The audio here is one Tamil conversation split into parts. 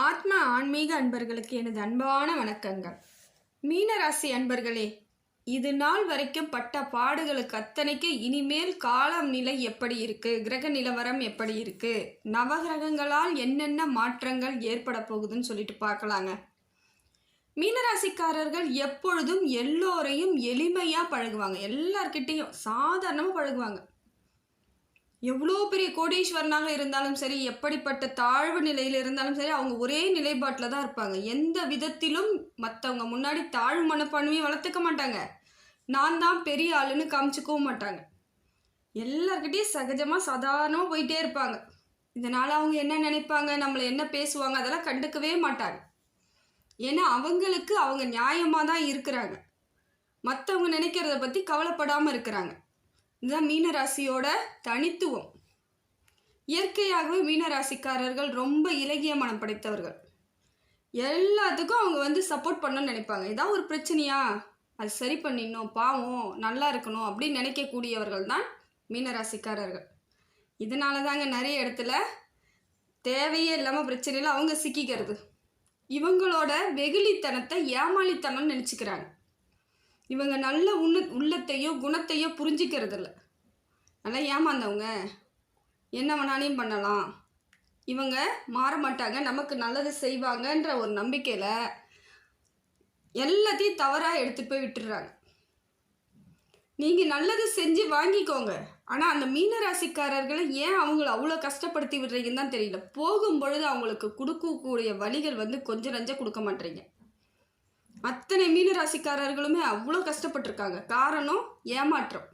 ஆத்ம ஆன்மீக அன்பர்களுக்கு எனது அன்பான வணக்கங்கள். மீனராசி அன்பர்களே இது நாள் வரைக்கும் பட்ட பாடுகளுக்கு அத்தனைக்கு இனிமேல் காலம் நிலை எப்படி இருக்கு? கிரக நிலவரம் எப்படி இருக்கு? நவகிரகங்களால் என்னென்ன மாற்றங்கள் ஏற்பட போகுதுன்னு சொல்லிட்டு பார்க்கலாங்க. மீனராசிக்காரர்கள் எப்பொழுதும் எல்லோரையும் எளிமையாக பழகுவாங்க. எல்லார்கிட்டேயும் சாதாரணமாக பழகுவாங்க. எவ்வளோ பெரிய கோடீஸ்வரனாக இருந்தாலும் சரி எப்படிப்பட்ட தாழ்வு நிலையில் இருந்தாலும் சரி அவங்க ஒரே நிலைப்பாட்டில் தான் இருப்பாங்க. எந்த விதத்திலும் மற்றவங்க முன்னாடி தாழ்வு மனப்பான்மையை வளர்த்துக்க மாட்டாங்க. நான் தான் பெரிய ஆளுன்னு காமிச்சிக்கவும் மாட்டாங்க. எல்லார்கிட்டயும் சகஜமாக சாதாரணமாக போயிட்டே இருப்பாங்க. இதனால் அவங்க என்ன நினைப்பாங்க நம்மளை என்ன பேசுவாங்க அதெல்லாம் கண்டுக்கவே மாட்டாங்க. ஏன்னா அவங்களுக்கு அவங்க நியாயமாக தான் இருக்கிறாங்க. மற்றவங்க நினைக்கிறத பற்றி கவலைப்படாமல் இருக்கிறாங்க. இதுதான் மீனராசியோட தனித்துவம். இயற்கையாகவே மீனராசிக்காரர்கள் ரொம்ப இலகிய மனம் படைத்தவர்கள். எல்லாத்துக்கும் அவங்க வந்து சப்போர்ட் பண்ணணும்னு நினைப்பாங்க. ஏதாவது ஒரு பிரச்சனையா? அது சரி பண்ணிடணும் பாவம் நல்லா இருக்கணும் அப்படின்னு நினைக்கக்கூடியவர்கள் தான் மீனராசிக்காரர்கள். இதனால தாங்க நிறைய இடத்துல தேவையே இல்லாமல் பிரச்சனையில் அவங்க சிக்கிக்கிறது. இவங்களோட வெகுளித்தனத்தை ஏமாளித்தனம்னு நினச்சிக்கிறாங்க. இவங்க நல்ல உண்ண உள்ளத்தையோ குணத்தையோ புரிஞ்சிக்கிறதில்ல. நல்லா ஏமாந்தவங்க. என்ன வேணாலையும் பண்ணலாம். இவங்க மாற மாட்டாங்க. நமக்கு நல்லது செய்வாங்கன்ற ஒரு நம்பிக்கையில் எல்லாத்தையும் தவறாக எடுத்துகிட்டு போய் விட்டுடுறாங்க. நீங்கள் நல்லது செஞ்சு வாங்கிக்கோங்க. ஆனால் அந்த மீனராசிக்காரர்களை ஏன் அவங்கள அவ்வளோ கஷ்டப்படுத்தி விடுறீங்கன்னு தான் தெரியல. போகும் பொழுது அவங்களுக்கு கொடுக்கக்கூடிய வழிகள் வந்து கொஞ்சம் நஞ்சம் கொடுக்க மாட்டேறீங்க அத்தனை மீனராசிக்காரர்களுமே அவ்வளோ கஷ்டப்பட்டிருக்காங்க. காரணம் ஏமாற்றம்.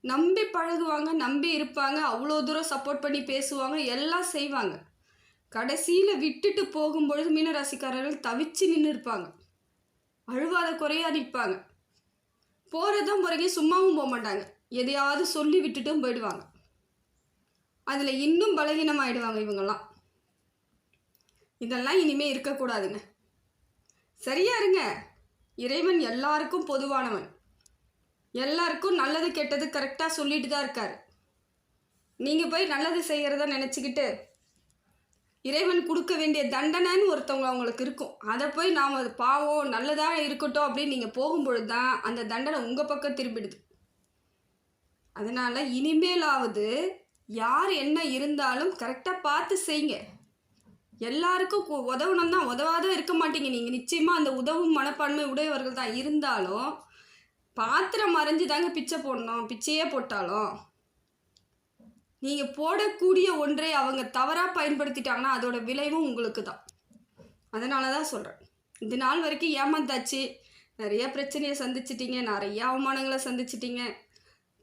நம்பி பழகுவாங்க நம்பி இருப்பாங்க அவ்வளோ தூரம் சப்போர்ட் பண்ணி பேசுவாங்க எல்லாம் செய்வாங்க. கடைசியில் விட்டுட்டு போகும்பொழுது மீனராசிக்காரர்கள் தவிச்சு நின்று இருப்பாங்க. அழுவாத குறையா நிற்பாங்க. போகிறதும் பிறகு சும்மாவும் போக மாட்டாங்க. எதையாவது சொல்லி விட்டுட்டும் போயிடுவாங்க. அதில் இன்னும் பலகீனமாயிடுவாங்க இவங்கெல்லாம். இதெல்லாம் இனிமேல் இருக்கக்கூடாதுங்க. சரியா இருங்க. இறைவன் எல்லாருக்கும் பொதுவானவன். எல்லாருக்கும் நல்லது கெட்டது கரெக்டாக சொல்லிட்டு தான் இருக்கார். நீங்கள் போய் நல்லது செய்கிறத நினச்சிக்கிட்டு இறைவன் கொடுக்க வேண்டிய தண்டனைன்னு ஒருத்தவங்க அவங்களுக்கு இருக்கும். அதை போய் நாம் அது பாவம் நல்லதாக இருக்கட்டும் அப்படின்னு நீங்கள் போகும்பொழுது தான் அந்த தண்டனை உங்கள் பக்கம் திரும்பிடுது. அதனால் இனிமேலாவது யார் என்ன இருந்தாலும் கரெக்டாக பார்த்து செய்யுங்க. எல்லாருக்கும் கு- உதவணும் தான் உதவாத இருக்க மாட்டீங்க நீங்கள் நிச்சயமாக அந்த உதவும் மனப்பான்மை உடையவர்கள் தான் இருந்தாலும் பாத்திரம் மறைஞ்சு தாங்க பிச்சை போடணும் பிச்சையே போட்டாலும். நீங்கள் போடக்கூடிய ஒன்றை அவங்க தவறாக பயன்படுத்திட்டாங்கன்னா அதோட விளைவும் உங்களுக்கு தான். அதனால தான் சொல்கிறேன் இது நாள் வரைக்கும் ஏமாந்தாச்சு. நிறைய பிரச்சனையை சந்திச்சிட்டிங்க. நிறைய அவமானங்களை சந்திச்சிட்டிங்க.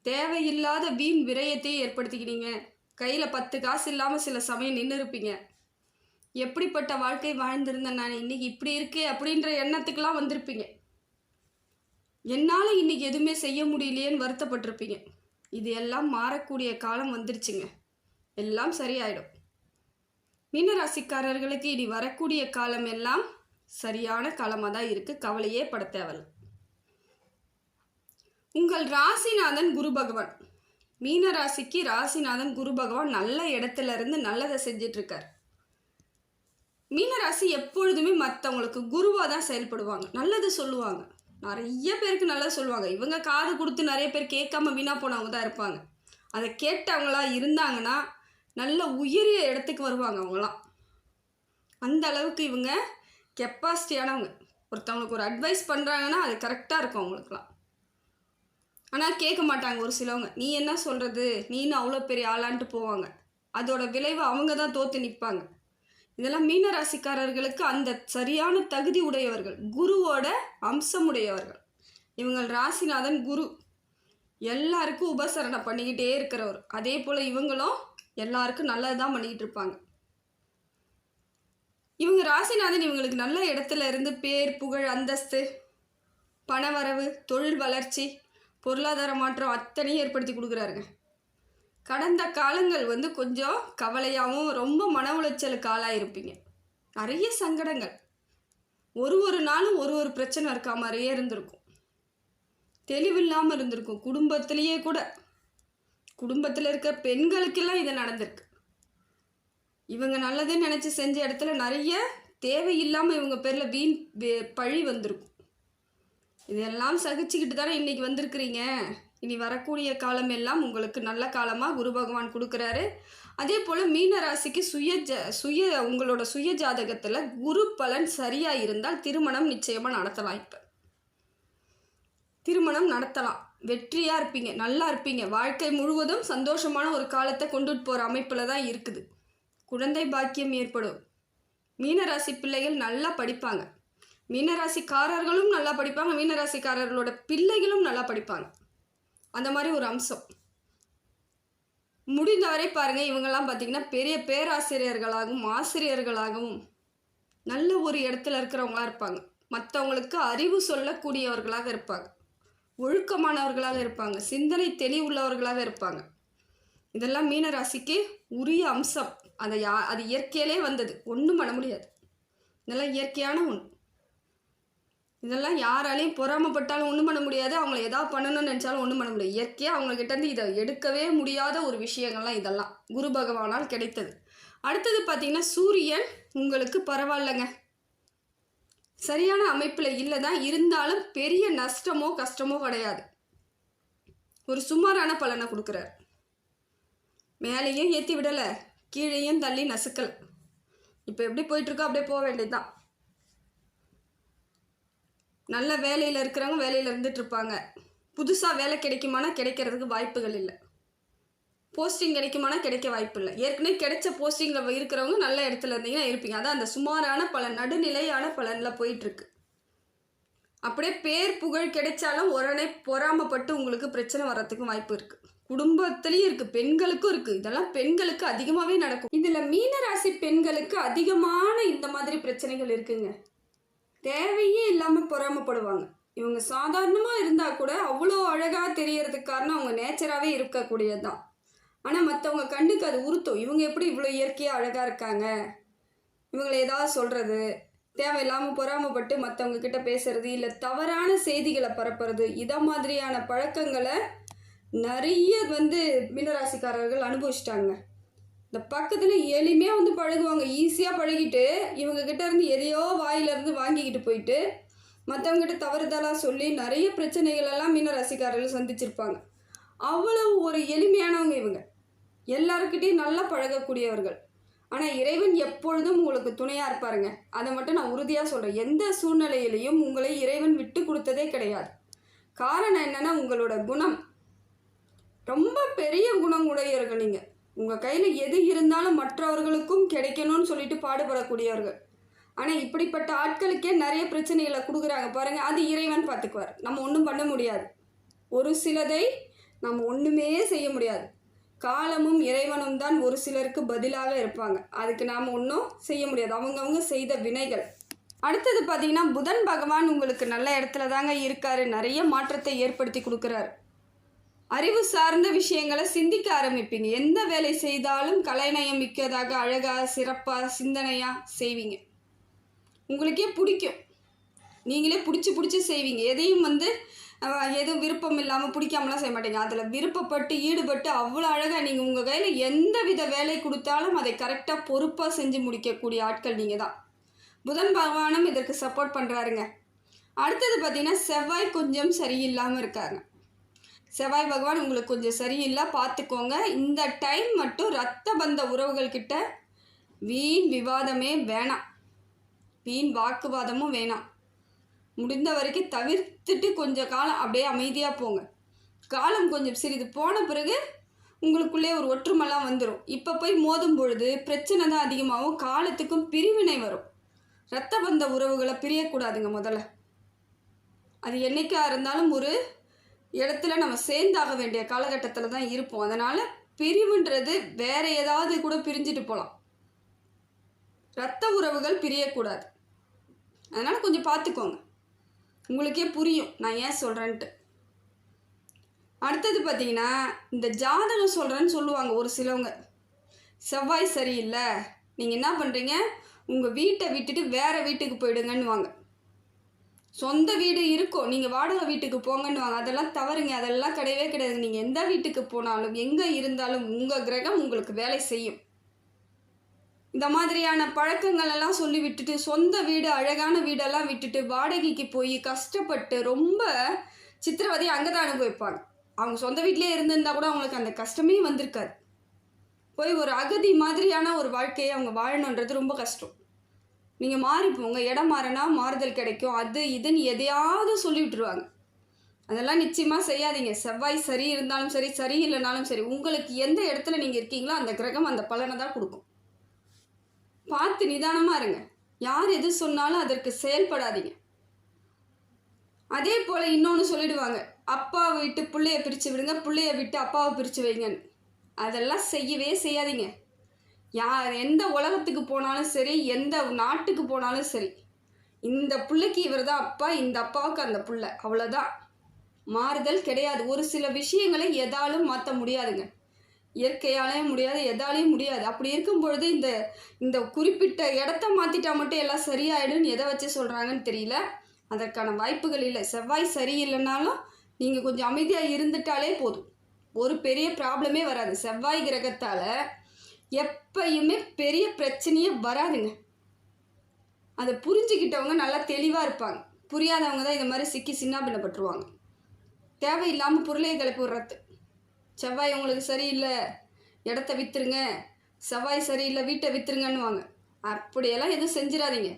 தேவையில்லாத வீண் விரயத்தையும் ஏற்படுத்திக்கிட்டீங்க. கையில் பத்து காசு இல்லாமல் சில சமயம் நின்று இருப்பீங்க எப்படிப்பட்ட வாழ்க்கை வாழ்ந்திருந்தேன் நான்? இன்னைக்கு இப்படி இருக்கே அப்படின்ற எண்ணத்துக்கெல்லாம் வந்திருப்பீங்க. என்னால் இன்னைக்கு எதுவுமே செய்ய முடியலையேன்னு வருத்தப்பட்டிருப்பீங்க. இது எல்லாம் மாறக்கூடிய காலம் வந்துருச்சுங்க. எல்லாம் சரியாயிடும். மீனராசிக்காரர்களுக்கு இனி வரக்கூடிய காலம் எல்லாம் சரியான காலமாக தான் இருக்குது கவலையே பட தேவையில்லை. உங்கள் ராசிநாதன் குரு பகவான். மீனராசிக்கு ராசிநாதன் குரு பகவான் நல்ல இடத்துல இருந்து நல்லதை செஞ்சிட்ருக்கார். இருக்கார் மீனராசி எப்பொழுதுமே மற்றவங்களுக்கு குருவாக தான் செயல்படுவாங்க. நல்லது சொல்லுவாங்க. நிறைய பேருக்கு நல்லது சொல்லுவாங்க. இவங்க காது கொடுத்து நிறைய பேர் கேட்காம வீணாக போனவங்க தான் இருப்பாங்க. அதை கேட்டவங்களா இருந்தாங்கன்னா நல்ல உயரிய இடத்துக்கு வருவாங்க அவங்களாம். அந்த அளவுக்கு இவங்க கெப்பாசிட்டியானவங்க ஒருத்தவங்களுக்கு ஒரு அட்வைஸ் பண்ணுறாங்கன்னா அது கரெக்டாக இருக்கும் அவங்களுக்குலாம் ஆனால் கேட்க மாட்டாங்க ஒரு சிலவங்க. நீ என்ன சொல்கிறது நீன்னு அவ்வளோ பெரிய ஆளான்ட்டு போவாங்க. அதோட விளைவு அவங்க தான் தோற்று நிற்பாங்க இதெல்லாம் மீன ராசிக்காரர்களுக்கு அந்த சரியான தகுதி உடையவர்கள் குருவோட அம்சம் உடையவர்கள் இவங்கள் ராசிநாதன் குரு. எல்லாருக்கும் உபசரணை பண்ணிக்கிட்டே இருக்கிறவர். அதே போல் இவங்களும் எல்லாருக்கும் நல்லது தான் பண்ணிக்கிட்டு இருப்பாங்க. இவங்க ராசிநாதன் இவங்களுக்கு நல்ல இடத்துல இருந்து பேர் புகழ் அந்தஸ்து பணவரவு தொழில் வளர்ச்சி பொருளாதார மாற்றம் அத்தனையும் ஏற்படுத்தி கொடுக்குறாருங்க. கடந்த காலங்கள் வந்து கொஞ்சம் கவலையாகவும் ரொம்ப மன உளைச்சலுக்கு ஆளாயிருப்பீங்க. நிறைய சங்கடங்கள். ஒரு ஒரு நாளும் ஒரு ஒரு பிரச்சனை இருக்கா மாதிரியே இருந்திருக்கும். தெளிவில்லாமல் இருந்திருக்கும். குடும்பத்திலேயே கூட. குடும்பத்தில் இருக்க பெண்களுக்கெல்லாம் இது நடந்திருக்கு. இவங்க நல்லதுன்னு நினச்சி செஞ்ச இடத்துல நிறைய தேவையில்லாமல் இவங்க பேரில் வீண் பழி வந்திருக்கும். இதெல்லாம் சகிச்சுக்கிட்டு தானே இன்றைக்கி வந்திருக்கிறீங்க? இனி வரக்கூடிய காலம் எல்லாம் உங்களுக்கு நல்ல காலமாக குரு பகவான் கொடுக்குறாரு. அதே போல் மீன ராசிக்கு சுய ஜ சுய உங்களோட சுய ஜாதகத்தில் குரு பலன் சரியாக இருந்தால் திருமணம் நிச்சயமாக நடத்தலாம் இப்போ திருமணம் நடத்தலாம். வெற்றியாக இருப்பீங்க நல்லா இருப்பீங்க. வாழ்க்கை முழுவதும் சந்தோஷமான ஒரு காலத்தை கொண்டுட்டு போகிற அமைப்பில் தான் இருக்குது. குழந்தை பாக்கியம் ஏற்படும். மீனராசி பிள்ளைகள் நல்லா படிப்பாங்க. மீனராசிக்காரர்களும் நல்லா படிப்பாங்க. மீனராசிக்காரர்களோட பிள்ளைகளும் நல்லா படிப்பாங்க. அந்த மாதிரி ஒரு அம்சம். முடிந்தவரை பாருங்கள் இவங்கெல்லாம் பார்த்திங்கன்னா பெரிய பேராசிரியர்களாகவும் ஆசிரியர்களாகவும் நல்ல ஒரு இடத்துல இருக்கிறவங்களா இருப்பாங்க. மற்றவங்களுக்கு அறிவு சொல்லக்கூடியவர்களாக இருப்பாங்க. ஒழுக்கமானவர்களாக இருப்பாங்க. சிந்தனை தெளிவுள்ளவர்களாக இருப்பாங்க. இதெல்லாம் மீனராசிக்கு உரிய அம்சம். அதை யா அது இயற்கையிலே வந்தது. ஒன்றும் பண்ண முடியாது. இதெல்லாம் இயற்கையான ஒன்று இதெல்லாம் யாராலையும் பொறாமப்பட்டாலும் ஒன்றும் பண்ண முடியாது. அவங்கள ஏதாவது பண்ணணும்னு நினச்சாலும் ஒன்றும் பண்ண முடியாது. இயற்கையாக அவங்கக்கிட்ட இருந்து இதை எடுக்கவே முடியாத ஒரு விஷயங்கள்லாம் இதெல்லாம். குரு பகவானால் கிடைத்தது. அடுத்தது பார்த்தீங்கன்னா சூரியன் உங்களுக்கு பரவாயில்லைங்க. சரியான அமைப்பில் இல்லை தான் இருந்தாலும் பெரிய நஷ்டமோ கஷ்டமோ கிடையாது. ஒரு சுமாரான பலனை கொடுக்குறாரு. மேலேயும் ஏற்றி விடலை கீழேயும் தள்ளி நசுக்கலை. இப்போ எப்படி போயிட்டுருக்கோ அப்படியே போக வேண்டியதுதான். நல்ல வேலையில் இருக்கிறவங்க வேலையில் இருந்துட்டு இருப்பாங்க புதுசாக வேலை கிடைக்குமானா கிடைக்கிறதுக்கு வாய்ப்புகள் இல்லை. போஸ்டிங் கிடைக்குமானா கிடைக்க வாய்ப்பு இல்லை. ஏற்கனவே கிடைச்ச போஸ்டிங்கில் இருக்கிறவங்க நல்ல இடத்துல இருந்தீங்கன்னா இருப்பீங்க. அதான் அந்த சுமாரான பலன் நடுநிலையான பலனில் போயிட்டுருக்கு அப்படியே பேர் புகழ் கிடைச்சாலும் உடனே பொறாமப்பட்டு உங்களுக்கு பிரச்சனை வர்றதுக்கும் வாய்ப்பு இருக்குது குடும்பத்துலேயும் இருக்குது பெண்களுக்கும் இருக்குது இதெல்லாம் பெண்களுக்கு அதிகமாகவே நடக்கும். இதில் மீனராசி பெண்களுக்கு அதிகமான இந்த மாதிரி பிரச்சனைகள் இருக்குங்க. தேவையே இல்லாமல் பொறாமப்படுவாங்க. இவங்க சாதாரணமாக இருந்தால் கூட அவ்வளோ அழகாக தெரியறதுக்கு காரணம் அவங்க நேச்சராகவே இருக்கக்கூடியது தான் ஆனால் மற்றவங்க கண்ணுக்கு அது உறுத்தும். இவங்க எப்படி இவ்வளோ இயற்கையாக அழகாக இருக்காங்க? இவங்களை ஏதாவது சொல்கிறது தேவையில்லாமல் பொறாமப்பட்டு மற்றவங்க கிட்ட பேசுறது இல்லை தவறான செய்திகளை பரப்புறது இதை மாதிரியான பழக்கங்களை நிறைய வந்து மீனராசிக்காரர்கள் அனுபவிச்சிட்டாங்க. இந்த பக்கத்தில் எளிமையாக வந்து பழகுவாங்க. ஈஸியாக பழகிட்டு இவங்க கிட்ட இருந்து எதையோ வாயிலிருந்து வாங்கிக்கிட்டு போயிட்டு மற்றவங்ககிட்ட தவறுதலாக சொல்லி நிறைய பிரச்சனைகள் எல்லாம் ரசிகாரர்கள் சந்திச்சிருப்பாங்க. அவ்வளவு ஒரு எளிமையானவங்க இவங்க. எல்லாருக்கிட்டையும் நல்லா பழகக்கூடியவர்கள். ஆனால் இறைவன் எப்பொழுதும் உங்களுக்கு துணையாக இருப்பாருங்க. அதை மட்டும் நான் உறுதியாக சொல்கிறேன் எந்த சூழ்நிலையிலையும் உங்களை இறைவன் விட்டு கொடுத்ததே கிடையாது. காரணம் என்னென்னா உங்களோட குணம். ரொம்ப பெரிய குணம் உடையவர்கள் நீங்கள் உங்கள் கையில் எது இருந்தாலும் மற்றவர்களுக்கும் கிடைக்கணும்னு சொல்லிட்டு பாடுபடக்கூடியவர்கள். ஆனால் இப்படிப்பட்ட ஆட்களுக்கே நிறைய பிரச்சனைகளை கொடுக்குறாங்க. பாருங்கள் அது இறைவன் பார்த்துக்குவார் நம்ம ஒன்றும் பண்ண முடியாது. ஒரு சிலதை நம்ம ஒன்றுமே செய்ய முடியாது. காலமும் இறைவனும் தான் ஒரு சிலருக்கு பதிலாக இருப்பாங்க. அதுக்கு நாம் ஒன்றும் செய்ய முடியாது. அவங்கவுங்க செய்த வினைகள். அடுத்தது பார்த்தீங்கன்னா புதன் பகவான் உங்களுக்கு நல்ல இடத்துல தாங்க இருக்காரு. நிறைய மாற்றத்தை ஏற்படுத்தி கொடுக்குறாரு. அறிவு சார்ந்த விஷயங்களை சிந்திக்க ஆரம்பிப்பீங்க. எந்த வேலை செய்தாலும் கலைநயம் மிக்கதாக அழகாக சிறப்பாக சிந்தனையாக செய்வீங்க. உங்களுக்கே பிடிக்கும். நீங்களே பிடிச்சி பிடிச்சி செய்வீங்க. எதையும் வந்து எதுவும் விருப்பம் இல்லாமல் பிடிக்காமலாம் செய்ய மாட்டீங்க. அதில் விருப்பப்பட்டு ஈடுபட்டு அவ்வளோ அழகாக நீங்கள் உங்கள் கையில் எந்த வித வேலை கொடுத்தாலும் அதை கரெக்டாக பொறுப்பாக செஞ்சு முடிக்கக்கூடிய ஆட்கள் நீங்கள் தான். புதன் பகவானும் இதற்கு சப்போர்ட் பண்ணுறாருங்க அடுத்தது பார்த்தீங்கன்னா செவ்வாய் கொஞ்சம் சரியில்லாமல் இருக்காங்க செவ்வாய் பகவான் உங்களுக்கு கொஞ்சம் சரியில்லை பார்த்துக்கோங்க. இந்த டைம் மட்டும் ரத்த பந்த உறவுகள்கிட்ட வீண் விவாதமே வேணாம். வீண் வாக்குவாதமும் வேணாம். முடிந்த வரைக்கும் தவிர்த்துட்டு கொஞ்சம் காலம் அப்படியே அமைதியாக போங்க. காலம் கொஞ்சம் சிறிது போன பிறகு உங்களுக்குள்ளே ஒரு ஒற்றுமெல்லாம் வந்துடும் இப்போ போய் மோதும் பொழுது பிரச்சனை தான் அதிகமாகும் காலத்துக்கும் பிரிவினை வரும். ரத்த பந்த உறவுகளை பிரியக்கூடாதுங்க முதல்ல. அது என்றைக்காக இருந்தாலும் ஒரு இடத்துல நம்ம சேர்ந்தாக வேண்டிய காலகட்டத்தில் தான் இருப்போம். அதனால் பிரிவுன்றது வேற ஏதாவது கூட பிரிஞ்சுட்டு போகலாம் ரத்த உறவுகள் பிரியக்கூடாது. அதனால் கொஞ்சம் பார்த்துக்கோங்க உங்களுக்கே புரியும் நான் ஏன் சொல்கிறேன்ட்டு அடுத்தது பார்த்தீங்கன்னா இந்த ஜாதகம் சொல்கிறேன்னு சொல்லுவாங்க ஒரு சிலவங்க. செவ்வாய் சரியில்லை. நீங்கள் என்ன பண்ணுறீங்க உங்கள் வீட்டை விட்டுட்டு வேறு வீட்டுக்கு போயிடுங்கன்னுவாங்க. சொந்த வீடு இருக்கும். நீங்கள் வாடகை வீட்டுக்கு போங்கன்னுவாங்க. அதெல்லாம் தவறுங்க. அதெல்லாம் கிடையவே கிடையாது. நீங்கள் எந்த வீட்டுக்கு போனாலும் எங்கே இருந்தாலும் உங்கள் கிரகம் உங்களுக்கு வேலை செய்யும். இந்த மாதிரியான பழக்கங்கள் எல்லாம் சொல்லி விட்டுட்டு சொந்த வீடு அழகான வீடெல்லாம் விட்டுட்டு வாடகைக்கு போய் கஷ்டப்பட்டு ரொம்ப சித்திரவதை அங்கே தான் அனுபவிப்பாங்க. அவங்க சொந்த வீட்டிலே இருந்திருந்தா கூட அவங்களுக்கு அந்த கஷ்டமே வந்திருக்காது. போய் ஒரு அகதி மாதிரியான ஒரு வாழ்க்கையை அவங்க வாழணுன்றது ரொம்ப கஷ்டம். நீங்கள் மாறி போங்க இடம் மாறினா மாறுதல் கிடைக்கும். அது இதுன்னு எதையாவது சொல்லி விட்டுருவாங்க. அதெல்லாம் நிச்சயமாக செய்யாதீங்க. செவ்வாய் சரி இருந்தாலும் சரி சரி இல்லைனாலும் சரி உங்களுக்கு எந்த இடத்துல நீங்கள் இருக்கீங்களோ அந்த கிரகம் அந்த பலனை தான் கொடுக்கும். பார்த்து நிதானமாக இருங்க. யார் எது சொன்னாலும் அதற்கு செயல்படாதீங்க. அதே போல் இன்னொன்று சொல்லிடுவாங்க. அப்பா விட்டு பிள்ளைய பிரித்து விடுங்க பிள்ளைய விட்டு அப்பாவை பிரித்து வைங்கன்னு. அதெல்லாம் செய்யவே செய்யாதீங்க. யார் எந்த உலகத்துக்கு போனாலும் சரி எந்த நாட்டுக்கு போனாலும் சரி இந்த பிள்ளைக்கு இவர் தான் அப்பா இந்த அப்பாவுக்கு அந்த பிள்ளை அவ்வளோதான் மாறுதல் கிடையாது. ஒரு சில விஷயங்களை எதாலும் மாற்ற முடியாதுங்க. இயற்கையாலேயும் முடியாது எதாலையும் முடியாது. அப்படி இருக்கும் பொழுது இந்த இந்த குறிப்பிட்ட இடத்த மாற்றிட்டா மட்டும் எல்லாம் சரியாயிடும்னு எதை வச்சு சொல்கிறாங்கன்னு தெரியல. அதற்கான வாய்ப்புகள் இல்லை. செவ்வாய் சரியில்லைனாலும் நீங்கள் கொஞ்சம் அமைதியாக இருந்துட்டாலே போதும். ஒரு பெரிய ப்ராப்ளமே வராது. செவ்வாய் கிரகத்தால் எப்பயுமே பெரிய பிரச்சனையே வராதுங்க. அதை புரிஞ்சுக்கிட்டவங்க நல்லா தெளிவாக இருப்பாங்க. புரியாதவங்க தான் இந்த மாதிரி சிக்கி சின்னாபின்னப்பட்டுருவாங்க தேவையில்லாமல் பொருளையை கிளப்பி விடுறது. செவ்வாய் உங்களுக்கு சரியில்லை இடத்த விற்றுருங்க செவ்வாய் சரியில்லை வீட்டை விற்றுருங்கன்னுவாங்க அப்படியெல்லாம் எதுவும் செஞ்சிடாதீங்க.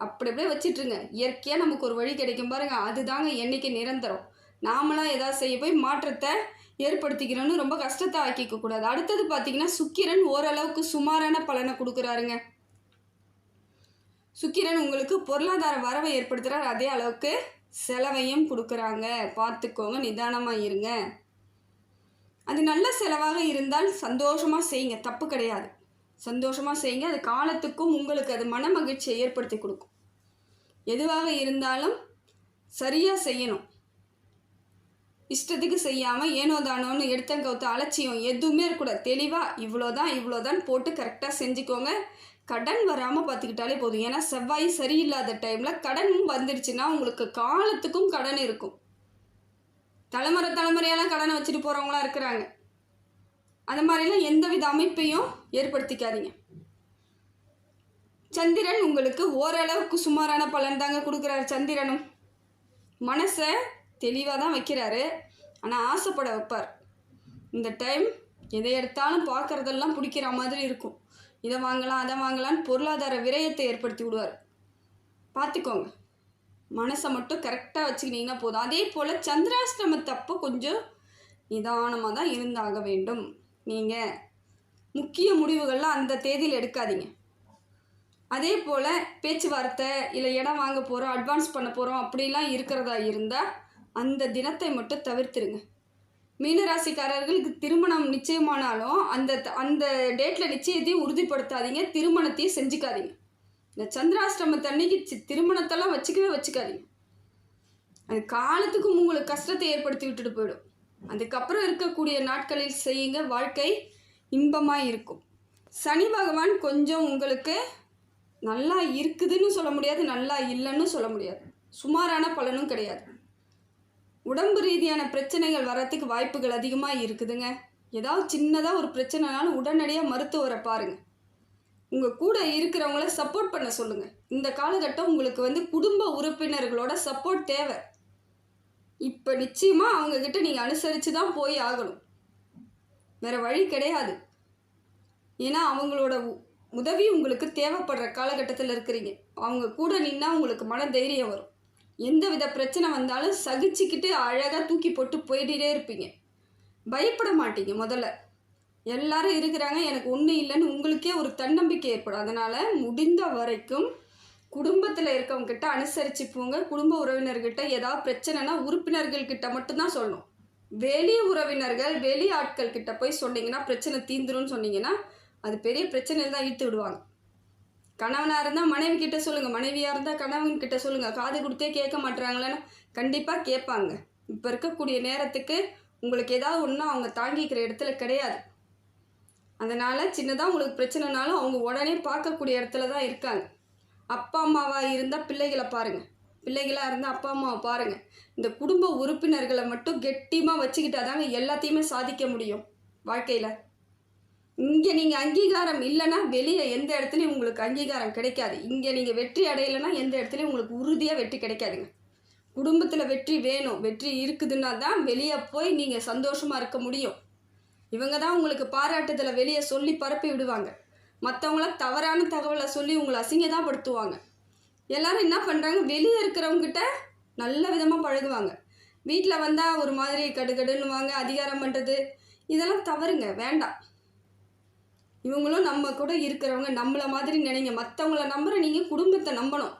அப்படி அப்படியே வச்சிட்ருங்க. இயற்கையாக நமக்கு ஒரு வழி கிடைக்கும் பாருங்கள் அதுதாங்க என்றைக்கு நிரந்தரம். நாமளாம் ஏதாவது செய்ய போய் மாற்றத்தை ஏற்படுத்திக்கிறோன்னு ரொம்ப கஷ்டத்தை ஆக்கிக்க கூடாது. அடுத்தது பார்த்தீங்கன்னா சுக்கிரன் ஓரளவுக்கு சுமாரான பலனை கொடுக்குறாருங்க. சுக்கிரன் உங்களுக்கு பொருளாதார வரவை ஏற்படுத்துகிறார் அதே அளவுக்கு செலவையும் கொடுக்குறாங்க. பார்த்துக்கோங்க நிதானமாக இருங்க. அது நல்ல செலவாக இருந்தால் சந்தோஷமாக செய்யுங்க. தப்பு கிடையாது. சந்தோஷமாக செய்யுங்க. அது காலத்துக்கும் உங்களுக்கு அது மன மகிழ்ச்சியை ஏற்படுத்தி கொடுக்கும். எதுவாக இருந்தாலும் சரியாக செய்யணும். இஷ்டத்துக்கு செய்யாமல் ஏனோ தானோன்னு எடுத்தங்கவுத்த அலட்சியம் எதுவுமே இருக்கக்கூடாது தெளிவாக இவ்வளோதான் இவ்வளோதான் போட்டு கரெக்டாக செஞ்சுக்கோங்க. கடன் வராமல் பார்த்துக்கிட்டாலே போதும். ஏன்னா செவ்வாய் சரியில்லாத டைமில் கடனும் வந்துடுச்சுன்னா உங்களுக்கு காலத்துக்கும் கடன் இருக்கும். தலைமுறை தலைமுறையெல்லாம் கடனை வச்சுட்டு போகிறவங்களாம் இருக்கிறாங்க. அந்த மாதிரிலாம் எந்தவித அமைப்பையும் ஏற்படுத்திக்காதீங்க. சந்திரன் உங்களுக்கு ஓரளவுக்கு சுமாரான பலன் தாங்க கொடுக்குறாரு சந்திரனும். மனசை தெளிவாக தான் வைக்கிறாரு. ஆனால் ஆசைப்பட வைப்பார். இந்த டைம் எதை எடுத்தாலும் பார்க்குறதெல்லாம் பிடிக்கிற மாதிரி இருக்கும். இதை வாங்கலாம் அதை வாங்கலான்னு பொருளாதார விரயத்தை ஏற்படுத்தி விடுவார். பார்த்துக்கோங்க. மனசை மட்டும் கரெக்டாக வச்சுக்கிட்டிங்கன்னா போதும். அதே போல் சந்திராஷ்டிரமத்தப்போ கொஞ்சம் நிதானமாக தான் இருந்தாக வேண்டும். நீங்கள் முக்கிய முடிவுகள்லாம் அந்த தேதியில் எடுக்காதீங்க. அதே போல் பேச்சுவார்த்தை இல்லை இடம் வாங்க போகிறோம் அட்வான்ஸ் பண்ண போகிறோம் அப்படிலாம் இருக்கிறதா இருந்தால் அந்த தினத்தை மட்டும் தவிர்த்துருங்க. மீனராசிக்காரர்களுக்கு திருமணம் நிச்சயமானாலும் அந்த அந்த டேட்டில் நிச்சயத்தையும் உறுதிப்படுத்தாதீங்க. திருமணத்தையும் செஞ்சுக்காதீங்க. இந்த சந்திராஷ்டிரமத்தை அன்னைக்கு திருமணத்தெல்லாம் வச்சுக்கவே வச்சுக்காதீங்க. அது காலத்துக்கும் உங்களுக்கு கஷ்டத்தை ஏற்படுத்தி விட்டுட்டு போயிடும். அதுக்கப்புறம் இருக்கக்கூடிய நாட்களில் செய்யுங்க. வாழ்க்கை இன்பமாக இருக்கும். சனி பகவான் கொஞ்சம் உங்களுக்கு நல்லா இருக்குதுன்னு சொல்ல முடியாது நல்லா இல்லைன்னு சொல்ல முடியாது. சுமாரான பலனும் கிடையாது. உடம்பு ரீதியான பிரச்சனைகள் வரத்துக்கு வாய்ப்புகள் அதிகமாக இருக்குதுங்க. ஏதாவது சின்னதாக ஒரு பிரச்சனைனாலும் உடனடியாக மருத்துவரை பாருங்கள் உங்கள் கூட இருக்கிறவங்கள சப்போர்ட் பண்ண சொல்லுங்கள் இந்த காலகட்டம் உங்களுக்கு வந்து குடும்ப உறுப்பினர்களோட சப்போர்ட் தேவை. இப்போ நிச்சயமாக அவங்கக்கிட்ட நீங்கள் அனுசரித்து தான் போய் ஆகணும். வேறு வழி கிடையாது. ஏன்னா அவங்களோட உதவி உங்களுக்கு தேவைப்படுற காலகட்டத்தில் இருக்கிறீங்க. அவங்க கூட நின்னா உங்களுக்கு மன தைரியம் வரும். எந்த வித பிரச்சனை வந்தாலும் சகிச்சுக்கிட்டு அழகாக தூக்கி போட்டு போயிட்டே இருப்பீங்க. பயப்பட மாட்டீங்க முதல்ல. எல்லாரும் இருக்கிறாங்க எனக்கு ஒன்றும் இல்லைன்னு உங்களுக்கே ஒரு தன்னம்பிக்கை ஏற்படும். அதனால் முடிந்த வரைக்கும் குடும்பத்தில் இருக்கவங்ககிட்ட அனுசரித்து போங்க. குடும்ப உறவினர்கிட்ட ஏதாவது பிரச்சனைனா உறுப்பினர்கள்கிட்ட மட்டும்தான் சொல்லணும். வெளி உறவினர்கள் வெளி ஆட்கள் கிட்ட போய் சொன்னீங்கன்னா பிரச்சனை தீந்துரும்னு சொன்னீங்கன்னா அது பெரிய பிரச்சனையில் தான் இழுத்து விடுவாங்க. கணவனாக இருந்தால் மனைவி கிட்ட சொல்லுங்கள் மனைவியாக இருந்தால் கணவன் கிட்ட சொல்லுங்கள் காது கொடுத்தே கேட்க மாட்டுறாங்களேன்னு கண்டிப்பாக கேட்பாங்க. இப்போ இருக்கக்கூடிய நேரத்துக்கு உங்களுக்கு ஏதாவது ஒன்றும் அவங்க தாங்கிக்கிற இடத்துல கிடையாது. அதனால் சின்னதாக உங்களுக்கு பிரச்சனைனாலும் அவங்க உடனே பார்க்கக்கூடிய இடத்துல தான் இருக்காங்க. அப்பா அம்மாவாக இருந்தால் பிள்ளைகளை பாருங்கள் பிள்ளைகளாக இருந்தால் அப்பா அம்மாவை பாருங்கள் இந்த குடும்ப உறுப்பினர்களை மட்டும் கெட்டியமாக வச்சுக்கிட்டாதாங்க எல்லாத்தையுமே சாதிக்க முடியும் வாழ்க்கையில். இங்கே நீங்கள் அங்கீகாரம் இல்லைன்னா வெளியே எந்த இடத்துலையும் உங்களுக்கு அங்கீகாரம் கிடைக்காது. இங்கே நீங்கள் வெற்றி அடையலைன்னா எந்த இடத்துலையும் உங்களுக்கு உறுதியாக வெற்றி கிடைக்காதுங்க. குடும்பத்தில் வெற்றி வேணும். வெற்றி இருக்குதுன்னா தான் வெளியே போய் நீங்கள் சந்தோஷமாக இருக்க முடியும். இவங்க தான் உங்களுக்கு பாராட்டுதலை வெளியே சொல்லி பரப்பி விடுவாங்க. மற்றவங்கள தவறான தகவலை சொல்லி உங்களை அசிங்க தான் படுத்துவாங்க எல்லாரும் என்ன பண்ணுறாங்க வெளியே இருக்கிறவங்ககிட்ட நல்ல விதமாக பழகுவாங்க. வீட்டில் வந்தால் ஒரு மாதிரி கடுகடுன்னுவாங்க அதிகாரம் பண்ணுறது இதெல்லாம் தவறுங்க. வேண்டாம். இவங்களும் நம்ம கூட இருக்கிறவங்க நம்மளை மாதிரி நினைங்க. மற்றவங்கள நம்புகிற நீங்கள் குடும்பத்தை நம்பணும்.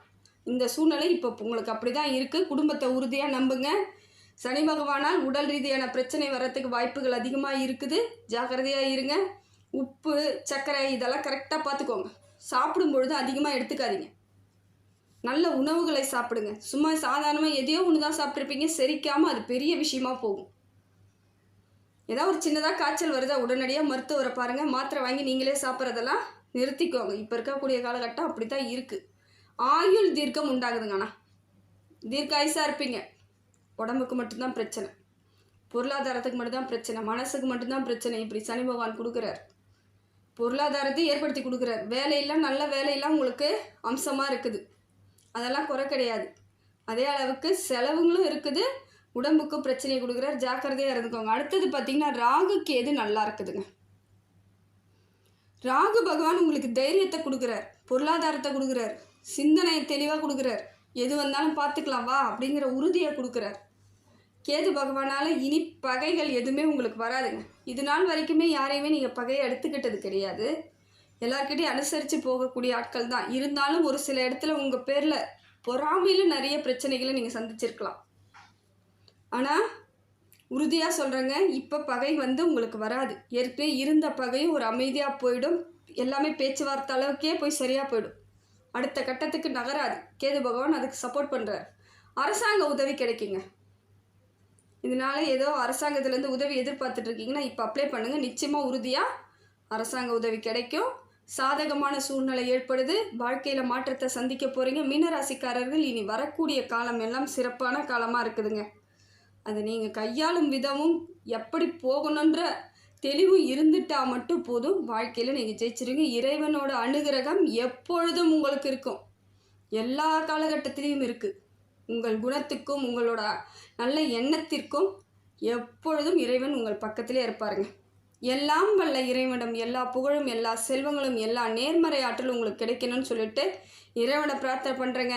இந்த சூழ்நிலை இப்போ உங்களுக்கு அப்படி தான் இருக்குது குடும்பத்தை உறுதியாக நம்புங்க. சனி பகவானால் உடல் ரீதியான பிரச்சனை வர்றதுக்கு வாய்ப்புகள் அதிகமாக இருக்குது. ஜாக்கிரதையாக இருங்க. உப்பு சர்க்கரை இதெல்லாம் கரெக்டாக பார்த்துக்கோங்க சாப்பிடும் பொழுது அதிகமாக எடுத்துக்காதீங்க. நல்ல உணவுகளை சாப்பிடுங்க. சும்மா சாதாரணமாக எதையோ ஒன்று தான் சாப்பிட்ருப்பீங்க செரிக்காமல் அது பெரிய விஷயமா போகும். ஏதாவது ஒரு சின்னதாக காய்ச்சல் வருதா உடனடியாக மருத்துவரை பாருங்கள் மாத்திரை வாங்கி நீங்களே சாப்பிட்றதெல்லாம் நிறுத்திக்கோங்க. இப்போ இருக்கக்கூடிய காலகட்டம் அப்படி தான் இருக்குது ஆயுள் தீர்க்கம் உண்டாகுதுங்கண்ணா தீர்க்காயுசாக இருப்பீங்க. உடம்புக்கு மட்டும்தான் பிரச்சனை. பொருளாதாரத்துக்கு மட்டும்தான் பிரச்சனை. மனசுக்கு மட்டும்தான் பிரச்சனை. இப்படி சனி பகவான் கொடுக்குறார். பொருளாதாரத்தை ஏற்படுத்தி கொடுக்குறார். வேலையெல்லாம் நல்ல வேலையெல்லாம் உங்களுக்கு அம்சமாக இருக்குது. அதெல்லாம் குறை கிடையாது. அதே அளவுக்கு செலவுங்களும் இருக்குது. உடம்புக்கும் பிரச்சனையை கொடுக்குறார். ஜாக்கிரதையாக இருந்துக்கோங்க. அடுத்தது பார்த்தீங்கன்னா ராகு கேது நல்லா இருக்குதுங்க. ராகு பகவான் உங்களுக்கு தைரியத்தை கொடுக்குறார். பொருளாதாரத்தை கொடுக்குறார். சிந்தனையை தெளிவாக கொடுக்குறார். எது வந்தாலும் பார்த்துக்கலாம் வா அப்படிங்கிற உறுதியை கொடுக்குறார். கேது பகவானால் இனி பகைகள் எதுவுமே உங்களுக்கு வராதுங்க. இது நாள் வரைக்குமே யாரையுமே நீங்கள் பகையை எடுத்துக்கிட்டது கிடையாது. எல்லாருக்கிட்டையும் அனுசரித்து போகக்கூடிய ஆட்கள் தான். இருந்தாலும் ஒரு சில இடத்துல உங்கள் பேரில் பொறாமையில் நிறைய பிரச்சனைகளை நீங்கள் சந்திச்சிருக்கலாம். ஆனால் உறுதியாக சொல்கிறேங்க இப்போ பகை வந்து உங்களுக்கு வராது. ஏற்கனவே இருந்த பகையும் ஒரு அமைதியாக போயிடும். எல்லாமே பேச்சுவார்த்தை அளவுக்கே போய் சரியாக போயிடும். அடுத்த கட்டத்துக்கு நகராது. கேது பகவான் அதுக்கு சப்போர்ட் பண்ணுறார் அரசாங்க உதவி கிடைக்குங்க. இதனால ஏதோ அரசாங்கத்துலேருந்து உதவி எதிர்பார்த்துட்டு இருக்கீங்கன்னா இப்போ அப்ளை பண்ணுங்கள் நிச்சயமாக உறுதியாக அரசாங்க உதவி கிடைக்கும். சாதகமான சூழ்நிலை ஏற்படுது. வாழ்க்கையில் மாற்றத்தை சந்திக்க போகிறீங்க மீனராசிக்காரர்கள் இனி வரக்கூடிய காலம் எல்லாம் சிறப்பான காலமாக இருக்குதுங்க. அது நீங்கள் கையாளும் விதமும் எப்படி போகணுன்ற தெளிவு இருந்துட்டா மட்டும் போதும். வாழ்க்கையில் நீங்கள் ஜெயிச்சிருங்க. இறைவனோட அனுகிரகம் எப்பொழுதும் உங்களுக்கு இருக்கும். எல்லா காலகட்டத்திலையும் இருக்குது உங்கள் குணத்துக்கும் உங்களோட நல்ல எண்ணத்திற்கும் எப்பொழுதும் இறைவன் உங்கள் பக்கத்திலே இருப்பாருங்க. எல்லாம் வல்ல இறைவனிடம் எல்லா புகழும் எல்லா செல்வங்களும் எல்லா நேர்மறை ஆற்றலும் உங்களுக்கு கிடைக்கணும்னு சொல்லிட்டு இறைவனை பிரார்த்தனை பண்ணுறேங்க